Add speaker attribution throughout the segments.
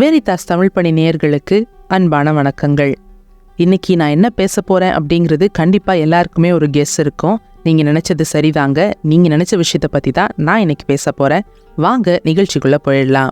Speaker 1: Veritas
Speaker 2: Tamil பணி நேயர்களுக்கு அன்பான வணக்கங்கள். இன்னைக்கு நான் என்ன பேச போறேன் அப்படிங்கிறது கண்டிப்பா எல்லாருக்குமே ஒரு கெஸ் இருக்கும். நீங்க நினைச்சது சரிதாங்க. நீங்க நினைச்ச விஷயத்தை பத்தி தான் நான் இன்னைக்கு பேச போறேன். வாங்க நிகழ்ச்சிக்குள்ள போயிடலாம்.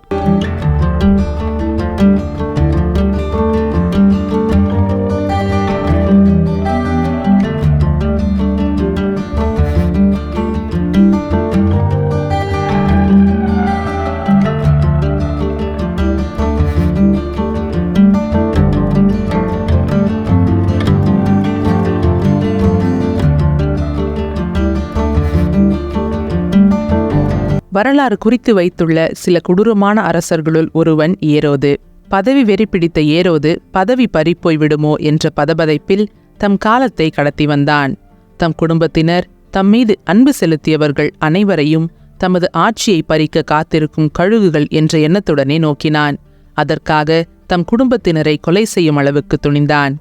Speaker 2: வரலாறு குறித்து வைத்துள்ள சில கொடூரமான அரசர்களுள் ஒருவன் ஏரோது. பதவி வெறி பிடித்த ஏரோது பதவி பறிப்போய் விடுமோ என்ற பதபதைப்பில் தம் காலத்தை கடத்தி வந்தான். தம் குடும்பத்தினர் தம் மீது அன்பு செலுத்தியவர்கள் அனைவரையும் தமது ஆட்சியை பறிக்க காத்திருக்கும் கழுகுகள் என்ற எண்ணத்துடனே நோக்கினான். அதற்காக தம் குடும்பத்தினரை கொலை செய்யும் அளவுக்கு துணிந்தான்.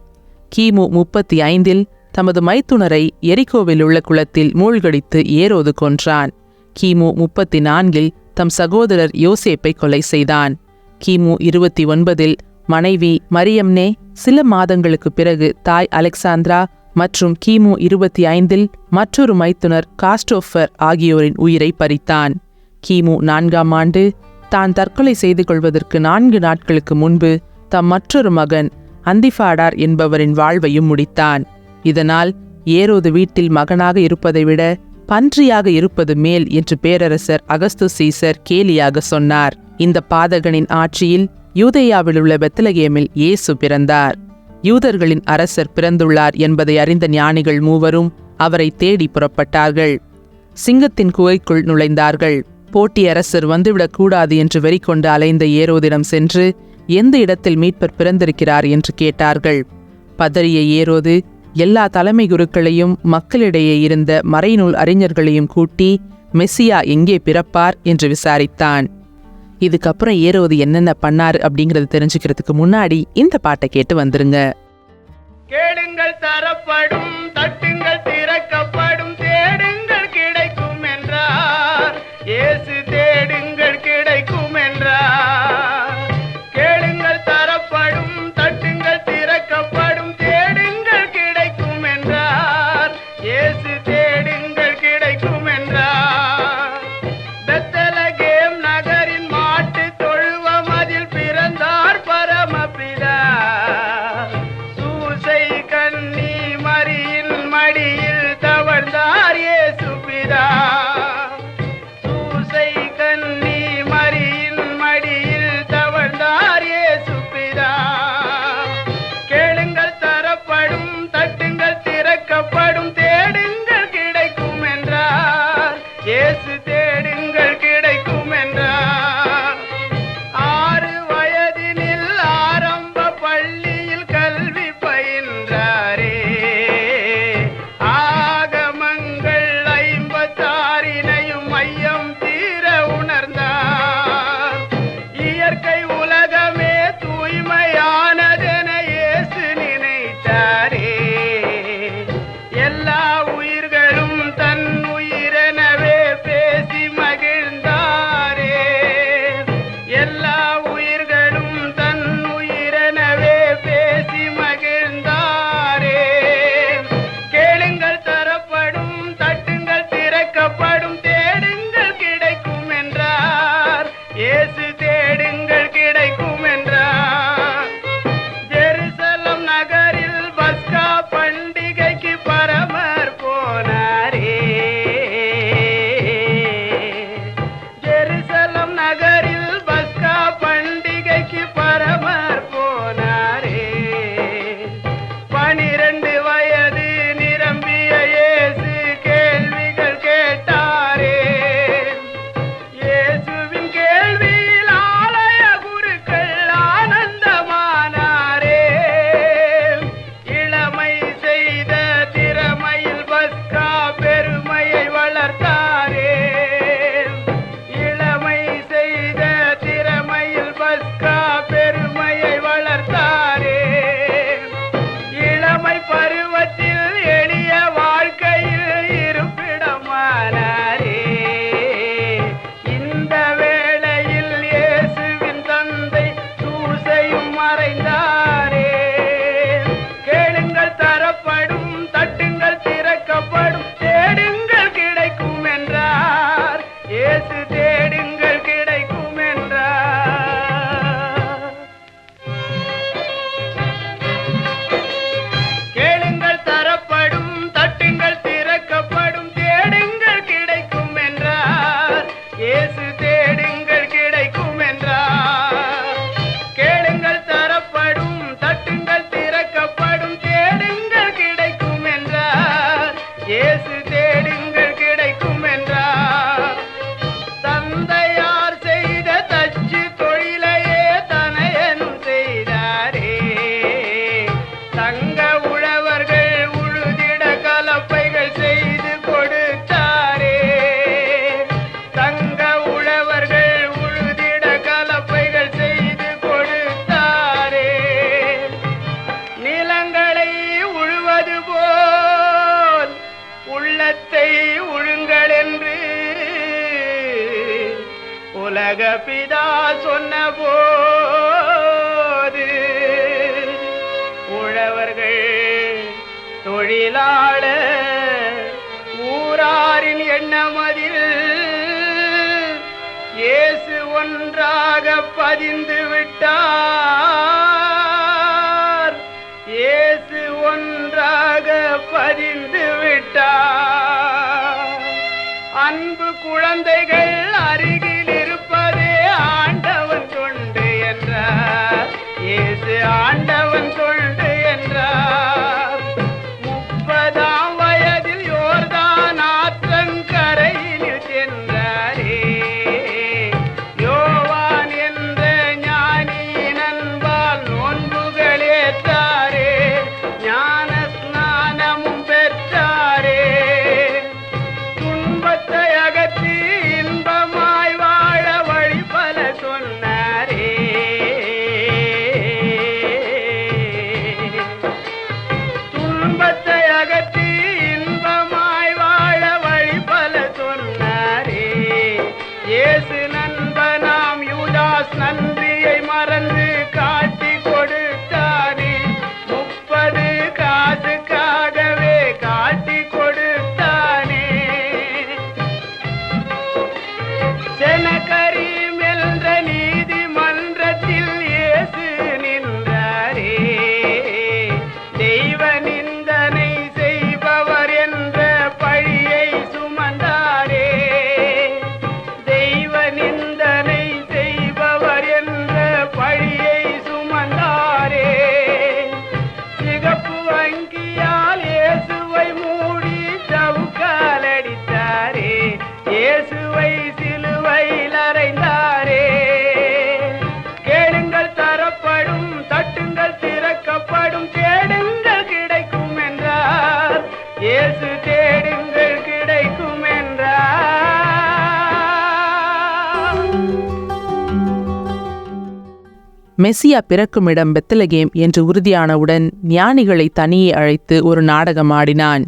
Speaker 2: கிமு முப்பத்தி ஐந்தில் தமது மைத்துனரை எரிகோவில் உள்ள குளத்தில் மூழ்கடித்து ஏரோது கொன்றான். கிமு முப்பத்தி நான்கில் தம் சகோதரர் யோசேப்பை கொலை செய்தான். கிமு இருபத்தி ஒன்பதில் மனைவி மரியம்னே சில மாதங்களுக்கு பிறகு தாய் அலெக்சாந்திரா மற்றும் கிமு இருபத்தி ஐந்தில் மற்றொரு மைத்துனர் காஸ்டோஃபர் ஆகியோரின் உயிரை பறித்தான். கிமு நான்காம் ஆண்டு தான் தற்கொலை செய்து கொள்வதற்கு நான்கு நாட்களுக்கு முன்பு தம் மற்றொரு மகன் அந்திஃபாடார் என்பவரின் வாழ்வையும் முடித்தான். இதனால் ஏரோது வீட்டில் மகனாக இருப்பதை விட பன்றியாக இருப்பது மேல் என்று பேரரசர் அகஸ்து சீசர் கேலியாக சொன்னார். இந்த பாதகனின் ஆட்சியில் யூதேயாவில் உள்ள பெத்தலகேமில் இயேசு பிறந்தார். யூதர்களின் அரசர் பிறந்துள்ளார் என்பதை அறிந்த ஞானிகள் மூவரும் அவரை தேடி புறப்பட்டார்கள். சிங்கத்தின் குகைக்குள் நுழைந்தார்கள். போட்டி அரசர் வந்துவிடக்கூடாது என்று வெறிக்கொண்டு அலைந்த ஏரோதிடம் சென்று எந்த இடத்தில் மீட்பர் பிறந்திருக்கிறார்? என்று கேட்டார்கள். பதறிய ஏரோது எல்லா தலைமை குருக்களையும் மக்களிடையே இருந்த மறைநூல் அறிஞர்களையும் கூட்டி மெஸ்ஸியா எங்கே பிறப்பார்? என்று விசாரித்தான். இதுக்கப்புறம் ஏறுவது என்னென்ன பண்ணாரு அப்படிங்கறது தெரிஞ்சுக்கிறதுக்கு முன்னாடி இந்த பாட்டை கேட்டு வந்துருங்க.
Speaker 3: கேளுங்கள் தரப்படும் தட்டு பதிந்து விட்டார்.
Speaker 2: மெஸ்ஸியா பிறக்கும் இடம் பெத்தலகேம் என்று உறுதியானவுடன் ஞானிகளை தனியே அழைத்து ஒரு நாடகம் ஆடினான்.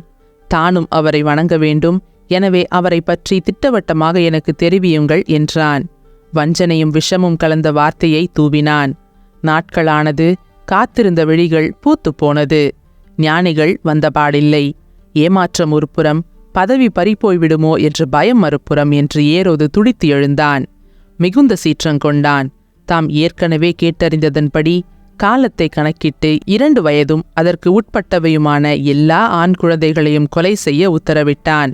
Speaker 2: தானும் அவரை வணங்க வேண்டும். எனவே அவரை பற்றி திட்டவட்டமாக எனக்கு தெரிவியுங்கள் என்றான். வஞ்சனையும் விஷமும் கலந்த வார்த்தையை தூவினான். நாட்களானது காத்திருந்த விழிகள் பூத்துப் போனது. ஞானிகள் வந்தபாடில்லை. ஏமாற்றம் ஒருபுறம் பதவி பறிப்போய்விடுமோ என்று பயம் மறுபுறம் என்று ஏரோது துடித்து எழுந்தான். மிகுந்த சீற்றங்கொண்டான் தாம் ஏற்கனவே கேட்டறிந்ததன்படி காலத்தை கணக்கிட்டு இரண்டு வயதும் அதற்கு உட்பட்டவையுமான எல்லா ஆண் குழந்தைகளையும் கொலை செய்ய உத்தரவிட்டான்.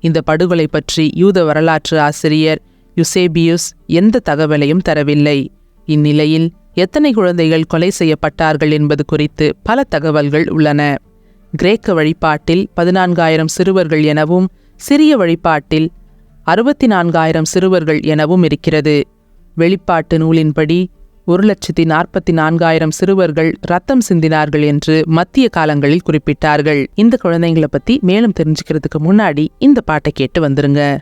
Speaker 2: இந்த படுகொலை பற்றி யூத வரலாற்று ஆசிரியர் யுசேபியுஸ் எந்த தகவலையும் தரவில்லை. இந்நிலையில் எத்தனை குழந்தைகள் கொலை செய்யப்பட்டார்கள் என்பது குறித்து பல தகவல்கள் உள்ளன. கிரேக்க வழிபாட்டில் பதினான்காயிரம் சிறுவர்கள் எனவும் சிறிய வழிபாட்டில் அறுபத்தி நான்காயிரம் சிறுவர்கள் எனவும் இருக்கிறது. வெளிப்பாட்டு நூலின்படி ஒரு லட்சத்தி நாற்பத்தி நான்காயிரம் சிறுவர்கள் ரத்தம் சிந்தினார்கள் என்று மத்திய காலங்களில் குறிப்பிட்டார்கள். இந்த குழந்தைங்களை பத்தி மேலும் தெரிஞ்சுக்கிறதுக்கு முன்னாடி இந்த பாட்டை கேட்டு வந்துருங்க.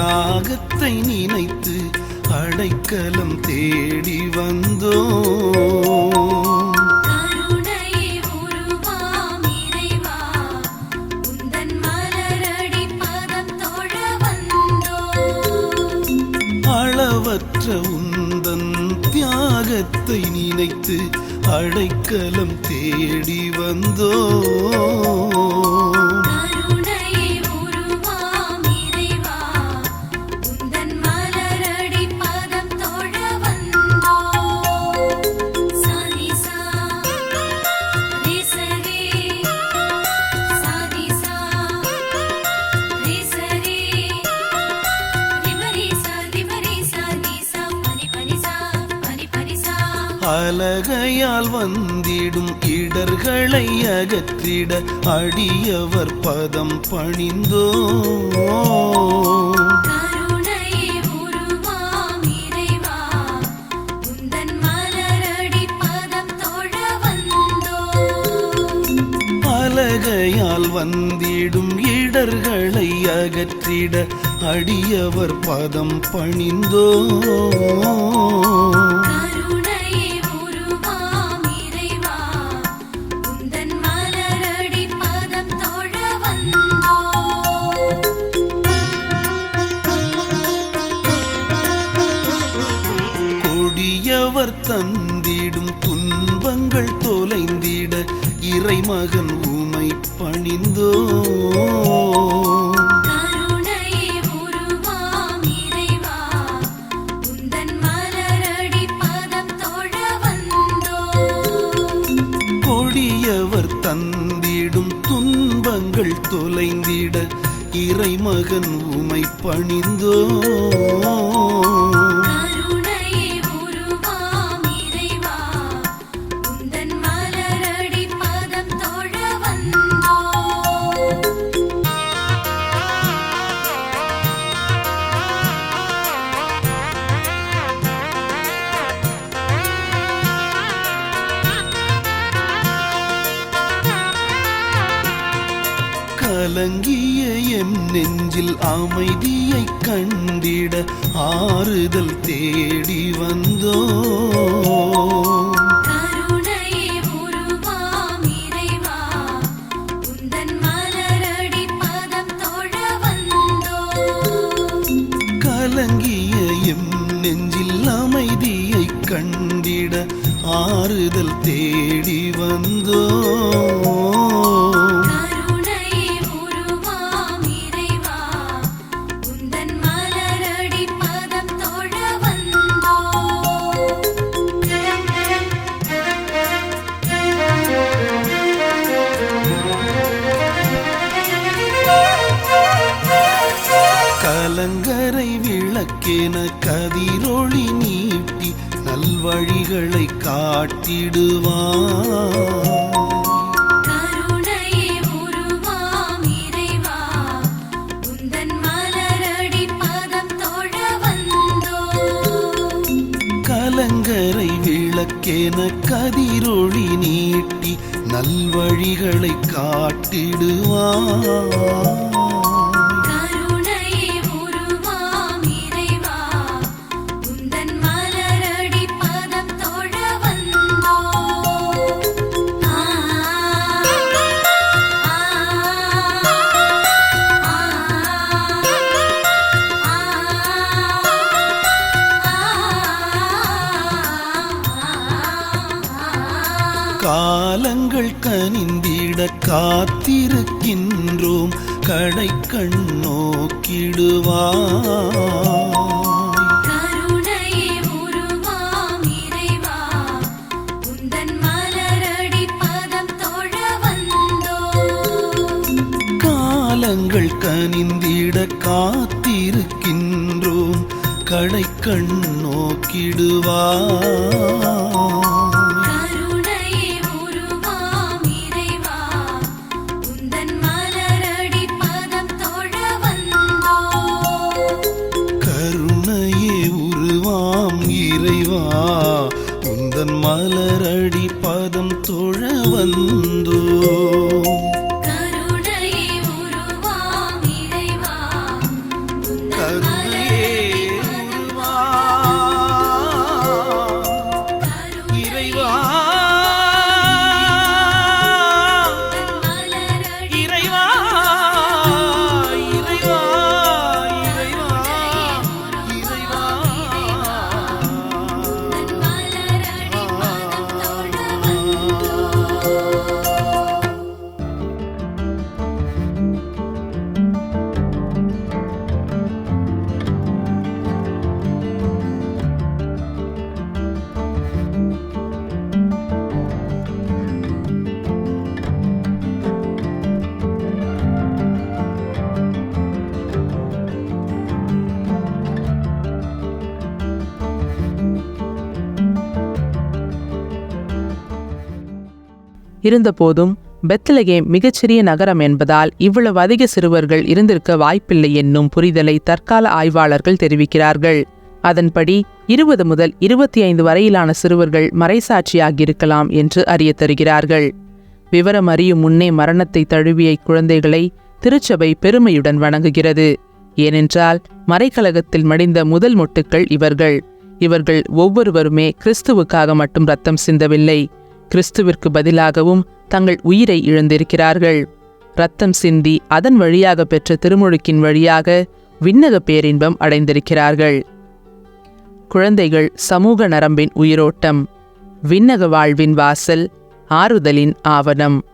Speaker 4: தியாகத்தை நினைத்து அடைக்கலம் தேடி வந்தோம்.
Speaker 5: அளவற்ற உந்தன்
Speaker 4: தியாகத்தை நினைத்து அடைக்கலம் தேடி வந்தோ அலகையால் வந்திடும் இடர்களை அகற்றிட அடியவர் பதம் பணிந்தோ. அலகையால் வந்திடும் இடர்களை அகற்றிட அடியவர் பதம் பணிந்தோ.
Speaker 5: புரிந்தோ
Speaker 4: கொடியவர் தந்திடும் துன்பங்கள் தொலைந்திட இறைமகன் உமை பணிந்தோ? ஆண்டிட ஆறுதல் தேடி வந்தோ. கலங்கிய எம் நெஞ்சில் அமைதியை கண்டிட ஆறுதல் தேடி வந்தோ. கலங்கரை விளக்கென கதிரொளி நீட்டி நல்வழிகளை காட்டிடுவான். கலங்கரை விளக்கென கதிரொளி நீட்டி நல்வழிகளை காட்டிடுவான். காத்திருக்கின்றோம். கடை
Speaker 5: கண் நோக்கிடுவா
Speaker 4: காலங்கள் கனிந்திட காத்திருக்கின்றோம். கடை
Speaker 5: கண் நோக்கிடுவா மலரடி பதம் தொழ
Speaker 4: வந்த
Speaker 2: இருந்தபோதும் பெத்லகேம் மிகச்சிறிய நகரம் என்பதால் இவ்வளவு அதிக சிறுவர்கள் இருந்திருக்க வாய்ப்பில்லை என்னும் புரிதலை தற்கால ஆய்வாளர்கள் தெரிவிக்கிறார்கள். அதன்படி இருபது முதல் இருபத்தி ஐந்து வரையிலான சிறுவர்கள் மறைசாட்சியாகியிருக்கலாம் என்று அறிய தருகிறார்கள். விவரம் அறியும் முன்னே மரணத்தை தழுவிய குழந்தைகளை திருச்சபை பெருமையுடன் வணங்குகிறது. ஏனென்றால் மறைக்கழகத்தில் மடிந்த முதல் மொட்டுக்கள் இவர்கள். இவர்கள் ஒவ்வொருவருமே கிறிஸ்துவுக்காக மட்டும் ரத்தம் சிந்தவில்லை. கிறிஸ்துவிற்கு பதிலாகவும் தங்கள் உயிரை இழந்திருக்கிறார்கள். ரத்தம் சிந்தி அதன் வழியாக பெற்ற திருமுழுக்கின் வழியாக விண்ணக பேரின்பம் அடைந்திருக்கிறார்கள். குழந்தைகள் சமூக நரம்பின் உயிரோட்டம். விண்ணக வாழ்வின் வாசல் ஆறுதலின் ஆவணம்.